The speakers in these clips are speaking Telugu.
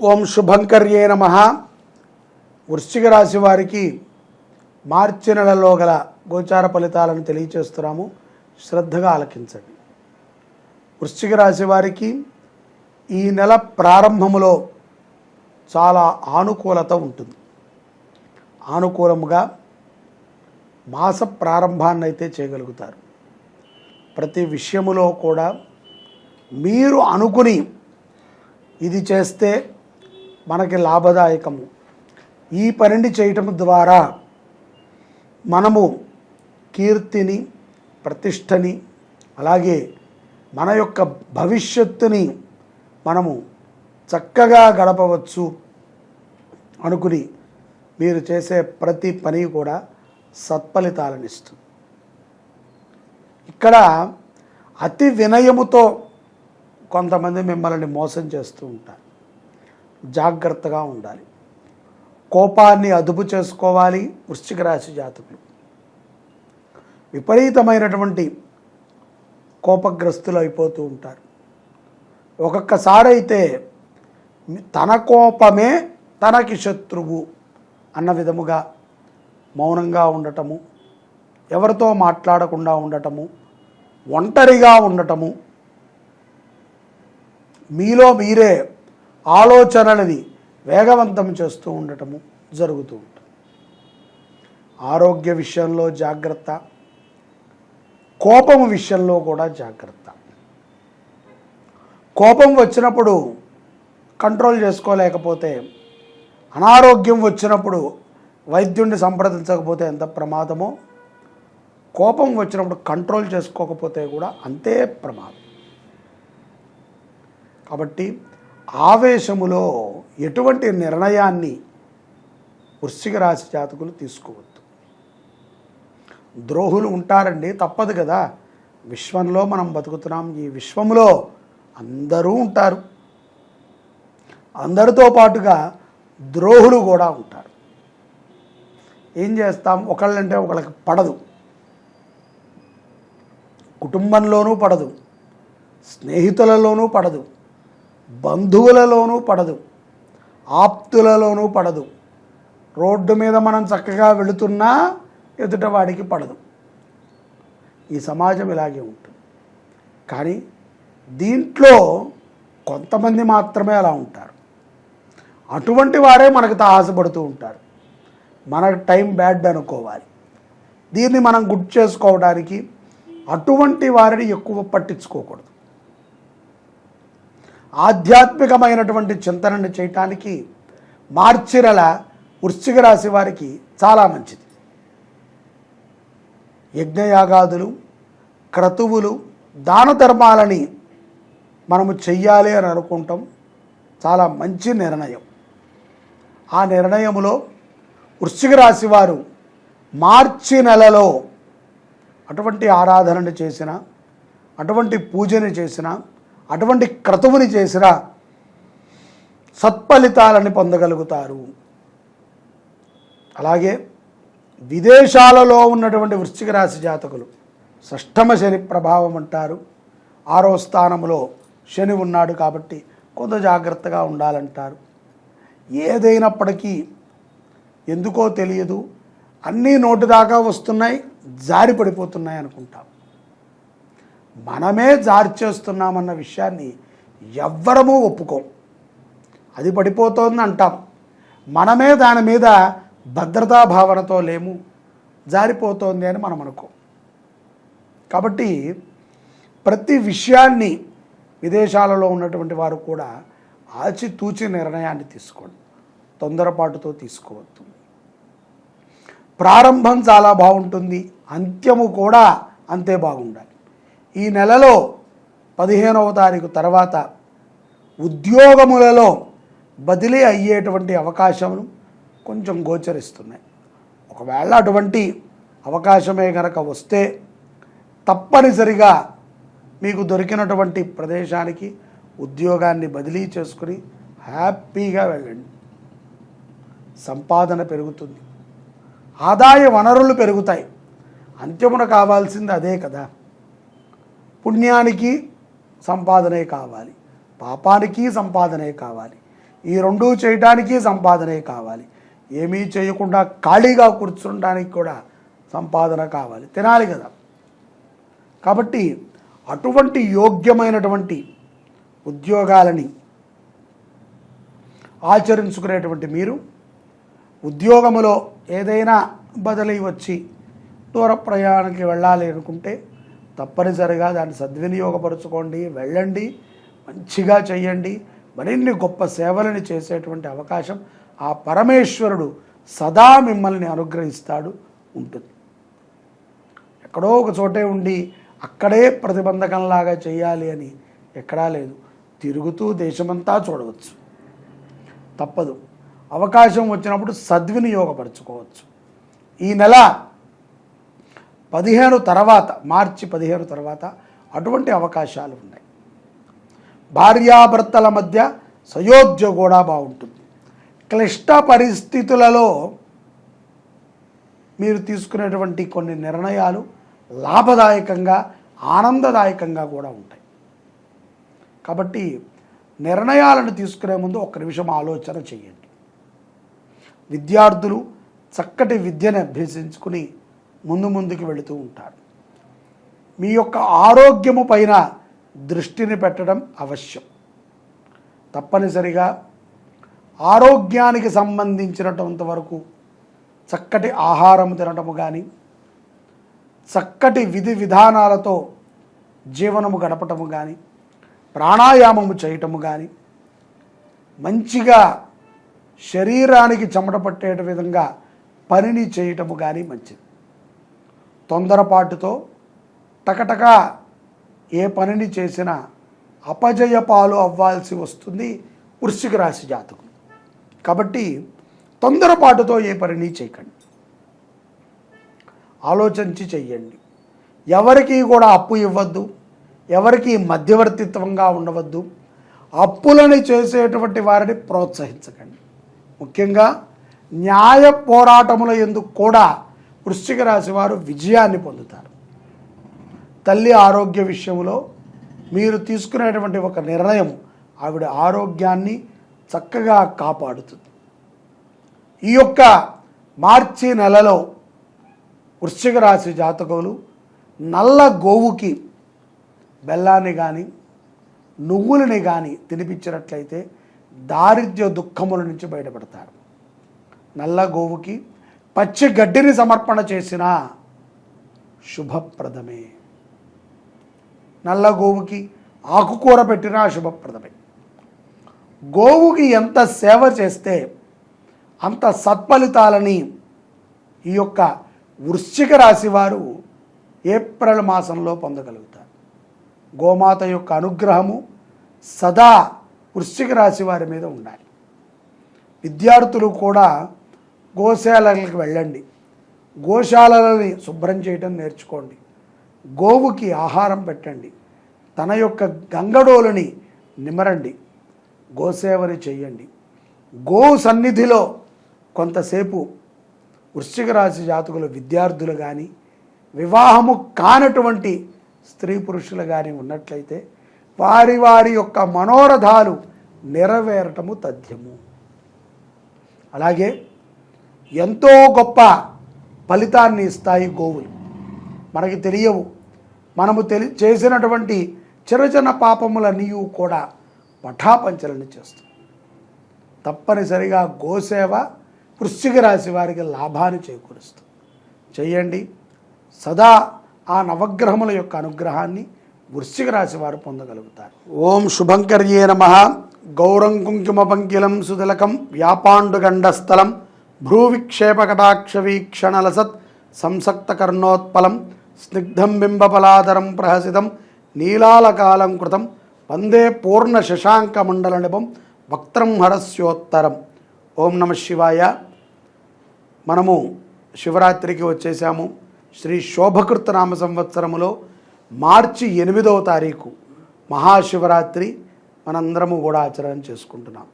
ఓం శుభంకర్యే నమ. వృశ్చిక రాశి వారికి మార్చి నెలలో గల గోచార ఫలితాలను తెలియచేస్తున్నాము. శ్రద్ధగా ఆలకించండి. వృశ్చిక రాశి వారికి ఈ నెల ప్రారంభములో చాలా ఆనుకూలత ఉంటుంది. ఆనుకూలముగా మాస ప్రారంభాన్ని అయితే చేయగలుగుతారు. ప్రతి విషయములో కూడా మీరు అనుకుని ఇది చేస్తే మనకి లాభదాయకము. ఈ పనిని చేయటం ద్వారా మనము కీర్తిని ప్రతిష్టని అలాగే మన యొక్క భవిష్యత్తుని మనము చక్కగా గడపవచ్చు అనుకుని మీరు చేసే ప్రతి పని కూడా సత్ఫలితాలను ఇస్తుంది ఇక్కడ అతి వినయముతో కొంతమంది మిమ్మల్ని మోసం చేస్తూ ఉంటారు. జాగ్రత్తగా ఉండాలి. కోపాన్ని అదుపు చేసుకోవాలి వృశ్చిక రాశి జాతకులు. విపరీతమైనటువంటి కోపగ్రస్తులు అయిపోతూ ఉంటారు. ఒక్కొక్కసారైతే తన కోపమే తనకి శత్రువు అన్న విధముగా మౌనంగా ఉండటము ఎవరితో మాట్లాడకుండా ఉండటము ఒంటరిగా ఉండటము మీలో మీరే ఆలోచనలని వేగవంతం చేస్తూ ఉండటము జరుగుతూ ఉంటుంది. ఆరోగ్య విషయంలో జాగ్రత్త కోపం విషయంలో కూడా జాగ్రత్త. కోపం వచ్చినప్పుడు కంట్రోల్ చేసుకోలేకపోతే అనారోగ్యం వచ్చినప్పుడు వైద్యుడిని సంప్రదించకపోతే ఎంత ప్రమాదమో కోపం వచ్చినప్పుడు కంట్రోల్ చేసుకోకపోతే కూడా అంతే ప్రమాదం. కాబట్టి ఆవేశములో ఎటువంటి నిర్ణయాన్ని వృశ్చిక రాశి జాతకులు తీసుకోవద్దు. ద్రోహులు ఉంటారండి తప్పదు కదా. విశ్వంలో మనం బతుకుతున్నాం ఈ విశ్వంలో అందరూ ఉంటారు. అందరితో పాటుగా ద్రోహులు కూడా ఉంటారు. ఏం చేస్తాం? ఒకళ్ళంటే ఒకళ్ళకి పడదు. కుటుంబంలోనూ పడదు. స్నేహితులలోనూ పడదు. బంధువులలోనూ పడదు ఆప్తులలోనూ పడదు. రోడ్డు మీద మనం చక్కగా వెళుతున్నా ఎదుటవాడికి పడదు. ఈ సమాజం ఇలాగే ఉంటుంది. కానీ దీంట్లో కొంతమంది మాత్రమే అలా ఉంటారు. అటువంటి వారే మనకు తాహసపడుతూ ఉంటారు. మన టైం బ్యాడ్ అనుకోవాలి. దీన్ని మనం గుర్తు చేసుకోవడానికి అటువంటి వారిని ఎక్కువ పట్టించుకోకూడదు. ఆధ్యాత్మికమైనటువంటి చింతనను చేయటానికి మార్చిరల వృశ్చిక రాశి వారికి చాలా మంచిది. యజ్ఞయాగాదులు క్రతువులు దాన ధర్మాలని మనము చెయ్యాలి అని అనుకుంటాం. చాలా మంచి నిర్ణయం. ఆ నిర్ణయములో వృశ్చిక రాశి వారు మార్చి నెలలో అటువంటి ఆరాధనను చేసిన అటువంటి పూజని చేసిన అటువంటి క్రతువుని చేసిన సత్ఫలితాలని పొందగలుగుతారు. అలాగే విదేశాలలో ఉన్నటువంటి వృశ్చిక రాశి జాతకులు షష్టమ శని ప్రభావం అంటారు. ఆరో స్థానంలో శని ఉన్నాడు కాబట్టి కొంత జాగ్రత్తగా ఉండాలంటారు. ఏదైనప్పటికీ ఎందుకో తెలియదు. అన్నీ నోటి దాకా వస్తున్నాయి జారి పడిపోతున్నాయి అనుకుంటాం. మనమే జారి చేస్తున్నామన్న విషయాన్ని ఎవ్వరము ఒప్పుకోం. అది పడిపోతోంది అంటాం. మనమే దాని మీద భద్రతా భావనతో లేము. జారిపోతోంది అని మనం అనుకోం. కాబట్టి ప్రతి విషయాన్ని విదేశాలలో ఉన్నటువంటి వారు కూడా ఆచితూచి నిర్ణయాన్ని తీసుకోండి. తొందరపాటుతో తీసుకోవద్దు. ప్రారంభం చాలా బాగుంటుంది. అంత్యము కూడా అంతే బాగుండాలి. ఈ నెలలో పదిహేనవ తారీఖు తర్వాత ఉద్యోగములలో బదిలీ అయ్యేటువంటి అవకాశములు కొంచెం గోచరిస్తున్నాయి. ఒకవేళ అటువంటి అవకాశమే కనుక వస్తే తప్పనిసరిగా మీకు దొరికినటువంటి ప్రదేశానికి ఉద్యోగాన్ని బదిలీ చేసుకుని హ్యాపీగా వెళ్ళండి. సంపాదన పెరుగుతుంది. ఆదాయ వనరులు పెరుగుతాయి. అంత్యమున కావాల్సింది అదే కదా. పుణ్యానికి సంపాదనే కావాలి. పాపానికి సంపాదనే కావాలి. ఈ రెండూ చేయడానికి సంపాదనే కావాలి. ఏమీ చేయకుండా ఖాళీగా కూర్చుండడానికి కూడా సంపాదన కావాలి. తినాలి కదా. కాబట్టి అటువంటి యోగ్యమైనటువంటి ఉద్యోగాలని ఆచరించుకునేటువంటి మీరు ఉద్యోగములో ఏదైనా బదిలీ వచ్చి దూర ప్రయాణానికి వెళ్ళాలి అనుకుంటే తప్పనిసరిగా దాన్ని సద్వినియోగపరచుకోండి వెళ్ళండి మంచిగా చేయండి మరిన్ని గొప్ప సేవలను చేసేటువంటి అవకాశం ఆ పరమేశ్వరుడు సదా మిమ్మల్ని అనుగ్రహిస్తాడు ఉంటుంది. ఎక్కడో ఒక చోటే ఉండి అక్కడే ప్రతిబంధకంలాగా చేయాలి అని ఎక్కడా లేదు. తిరుగుతూ దేశమంతా చూడవచ్చు. తప్పదు. అవకాశం వచ్చినప్పుడు సద్వినియోగపరచుకోవచ్చు. ఈ నెల పదిహేను తర్వాత మార్చి పదిహేను తర్వాత అటువంటి అవకాశాలు ఉన్నాయి. భార్యాభర్తల మధ్య సయోధ్య కూడా బాగుంటుంది. క్లిష్ట పరిస్థితులలో మీరు తీసుకునేటువంటి కొన్ని నిర్ణయాలు లాభదాయకంగా ఆనందదాయకంగా కూడా ఉంటాయి. కాబట్టి నిర్ణయాలను తీసుకునే ముందు ఒక్క నిమిషం ఆలోచన చేయండి. విద్యార్థులు చక్కటి విద్యను అభ్యసించుకుని ముందు ముందుకు వెళుతూ ఉంటారు. మీ యొక్క ఆరోగ్యము పైన దృష్టిని పెట్టడం అవశ్యం. తప్పనిసరిగా ఆరోగ్యానికి సంబంధించినటువంటి వరకు చక్కటి ఆహారం తినటము కానీ చక్కటి విధి విధానాలతో జీవనము గడపటము కానీ ప్రాణాయామము చేయటము కానీ మంచిగా శరీరానికి చెమట పట్టేట విధంగా పనిని చేయటము కానీ మంచిది. తొందరపాటుతో టకటక ఏ పనిని చేసినా అపజయ పాలు అవ్వాల్సి వస్తుంది వృశ్చిక రాశి జాతకులు. కాబట్టి తొందరపాటుతో ఏ పనిని చేయకండి. ఆలోచించి చెయ్యండి. ఎవరికి కూడా అప్పు ఇవ్వద్దు. ఎవరికి మధ్యవర్తిత్వంగా ఉండవద్దు. అప్పులని చేసేటువంటి వారిని ప్రోత్సహించకండి. ముఖ్యంగా న్యాయ పోరాటముల ఎందుకు కూడా వృశ్చిక రాశి వారు విజయాన్ని పొందుతారు. తల్లి ఆరోగ్య విషయంలో మీరు తీసుకునేటువంటి ఒక నిర్ణయం ఆవిడ ఆరోగ్యాన్ని చక్కగా కాపాడుతుంది. ఈ యొక్క మార్చి నెలలో వృశ్చిక రాశి జాతకులు నల్ల గోవుకి బెల్లాన్ని కానీ నువ్వులని కానీ తినిపించినట్లయితే దారిద్ర్య దుఃఖముల నుంచి బయటపడతారు. నల్ల గోవుకి పచ్చి గడ్డిని సమర్పణ చేసిన శుభప్రదమే. నల్ల గోవుకి ఆకుకూర పెట్టినా శుభప్రదమే. గోవుకి ఎంత సేవ చేస్తే అంత సత్ఫలితాలని ఈ యొక్క వృశ్చిక రాశి వారు ఏప్రిల్ మాసంలో పొందగలుగుతారు. గోమాత యొక్క అనుగ్రహము సదా వృశ్చిక రాశి వారి మీద ఉండాలి. విద్యార్థులు కూడా గోశాలలకు వెళ్ళండి. గోశాలలని శుభ్రం చేయటం నేర్చుకోండి. గోవుకి ఆహారం పెట్టండి. తన యొక్క గంగడోలని నిమరండి. గోసేవని చెయ్యండి. గో సన్నిధిలో కొంతసేపు వృశ్చిక రాశి జాతకుల విద్యార్థులు కానీ వివాహము కానటువంటి స్త్రీ పురుషులు కానీ ఉన్నట్లయితే వారి వారి యొక్క మనోరథాలు నెరవేరటము తథ్యము. అలాగే ఎంతో గొప్ప ఫలితాన్ని ఇస్తాయి గోవులు. మనకి తెలియవు. మనము తెలి చేసినటువంటి చిన్న చిన్న పాపములన్నీ కూడా పఠాపంచలను చేస్తాం తప్పనిసరిగా గోసేవ వృశ్చిక రాశి వారికి లాభాన్ని చేకూరుస్తుంది చేయండి. సదా ఆ నవగ్రహముల యొక్క అనుగ్రహాన్ని వృశ్చిక రాశి వారు పొందగలుగుతారు. ఓం శుభంకర్యే నమ. గౌరం కుంకుమ పంకిలం సుతిలకం వ్యాపాండుగండస్థలం భ్రూవిక్షేపకటాక్ష వీక్షణలసత్ సంసక్త కర్ణోత్పలం స్నిగ్ధం బింబపలాదరం ప్రహసితం నీలాలకాలం కృతం వందే పూర్ణ శశాంక మండల నిపం వక్త్రం హరస్యోత్తరం. ఓం నమ శివాయ. మనము శివరాత్రికి వచ్చేసాము. శ్రీ శోభకృత నామ సంవత్సరములో మార్చి ఎనిమిదవ తారీఖు మహాశివరాత్రి మనందరము కూడా ఆచరణ చేసుకుంటున్నాం.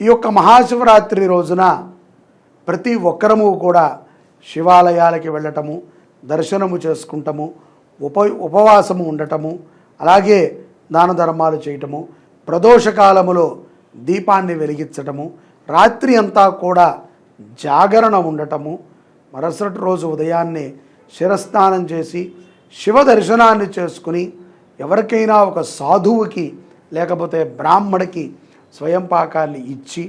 ఈ యొక్క మహాశివరాత్రి రోజున ప్రతి ఒక్కరము కూడా శివాలయాలకి వెళ్ళటము దర్శనము చేసుకుంటము ఉప ఉపవాసము ఉండటము అలాగే దాన ధర్మాలు చేయటము ప్రదోషకాలములో దీపాన్ని వెలిగించటము రాత్రి అంతా కూడా జాగరణ ఉండటము మరుసటి రోజు ఉదయాన్నే శిరస్నానం చేసి శివ దర్శనాన్ని చేసుకుని ఎవరికైనా ఒక సాధువుకి లేకపోతే బ్రాహ్మడికి స్వయం పాకాన్ని ఇచ్చి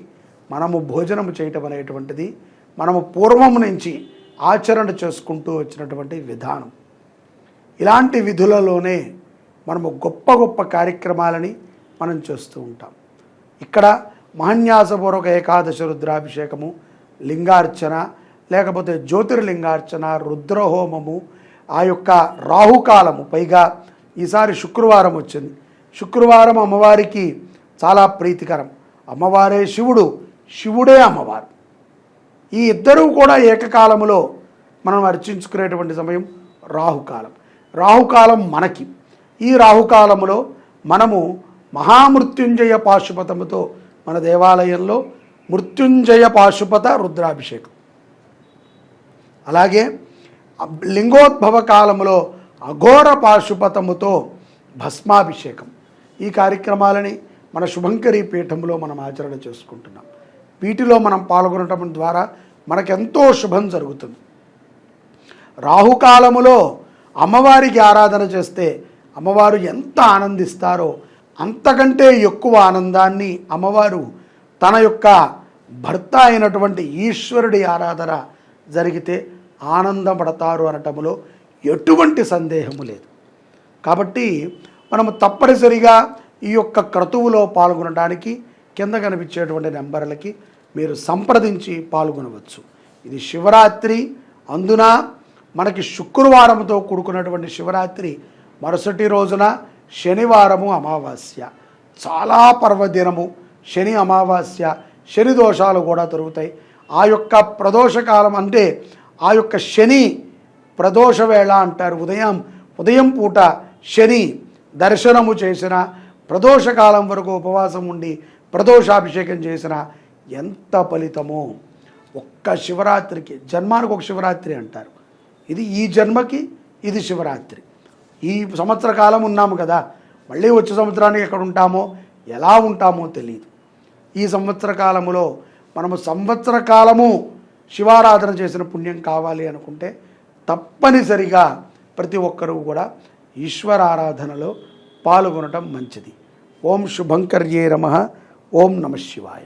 మనము భోజనం చేయటం అనేటువంటిది మనము పూర్వం నుంచి ఆచరణ చేసుకుంటూ వచ్చినటువంటి విధానం. ఇలాంటి విధులలోనే మనము గొప్ప గొప్ప కార్యక్రమాలని మనం చేస్తూ ఉంటాం. ఇక్కడ మహన్యాసపూర్వక ఏకాదశ రుద్రాభిషేకము లింగార్చన లేకపోతే జ్యోతిర్లింగార్చన రుద్రహోమము ఆ యొక్క రాహుకాలము. పైగా ఈసారి శుక్రవారం వచ్చింది. శుక్రవారం అమ్మవారికి చాలా ప్రీతికరం. అమ్మవారే శివుడు శివుడే అమ్మవారు. ఈ ఇద్దరూ కూడా ఏకకాలములో మనం అర్చించుకునేటువంటి సమయం రాహుకాలం. రాహుకాలం మనకి. ఈ రాహుకాలములో మనము మహామృత్యుంజయ పాశుపతముతో మన దేవాలయంలో మృత్యుంజయ పాశుపత రుద్రాభిషేకం. అలాగే లింగోద్భవ కాలములో అఘోర పాశుపతముతో భస్మాభిషేకం. ఈ కార్యక్రమాలని మన శుభంకరి పీఠంలో మనం ఆచరణ చేసుకుంటున్నాం. వీటిలో మనం పాల్గొనటం ద్వారా మనకెంతో శుభం జరుగుతుంది. రాహుకాలములో అమ్మవారికి ఆరాధన చేస్తే అమ్మవారు ఎంత ఆనందిస్తారో అంతకంటే ఎక్కువ ఆనందాన్ని అమ్మవారు తన యొక్క భర్త అయినటువంటి ఈశ్వరుడి ఆరాధన జరిగితే ఆనందపడతారు అనటములో ఎటువంటి సందేహము లేదు. కాబట్టి మనము తప్పనిసరిగా ఈ యొక్క క్రతువులో పాల్గొనడానికి కింద కనిపించేటువంటి నెంబర్లకి మీరు సంప్రదించి పాల్గొనవచ్చు. ఇది శివరాత్రి అందున మనకి శుక్రవారంతో కూడుకున్నటువంటి శివరాత్రి మరుసటి రోజున శనివారము అమావాస్య. చాలా పర్వదినము శని అమావాస్య శని దోషాలు కూడా దొరుకుతాయి ఆ యొక్క ప్రదోషకాలం అంటే ఆ యొక్క శని ప్రదోష వేళ అంటారు. ఉదయం ఉదయం పూట శని దర్శనము చేసిన ప్రదోషకాలం వరకు ఉపవాసం ఉండి ప్రదోషాభిషేకం చేసిన ఎంత ఫలితమో ఒక్క శివరాత్రికి జన్మానికి ఒక శివరాత్రి అంటారు. ఇది ఈ జన్మకి ఇది శివరాత్రి. ఈ సంవత్సర కాలం ఉన్నాము కదా మళ్ళీ వచ్చే సంవత్సరానికి ఎక్కడ ఉంటామో ఎలా ఉంటామో తెలియదు ఈ సంవత్సర కాలములో మనము సంవత్సర కాలము శివారాధన చేసిన పుణ్యం కావాలి అనుకుంటే తప్పనిసరిగా ప్రతి ఒక్కరూ కూడా ఈశ్వరారాధనలో పాల్గొనటం మంచిది. ఓం శుభంకర్యే నమ. ఓం నమ శివాయ.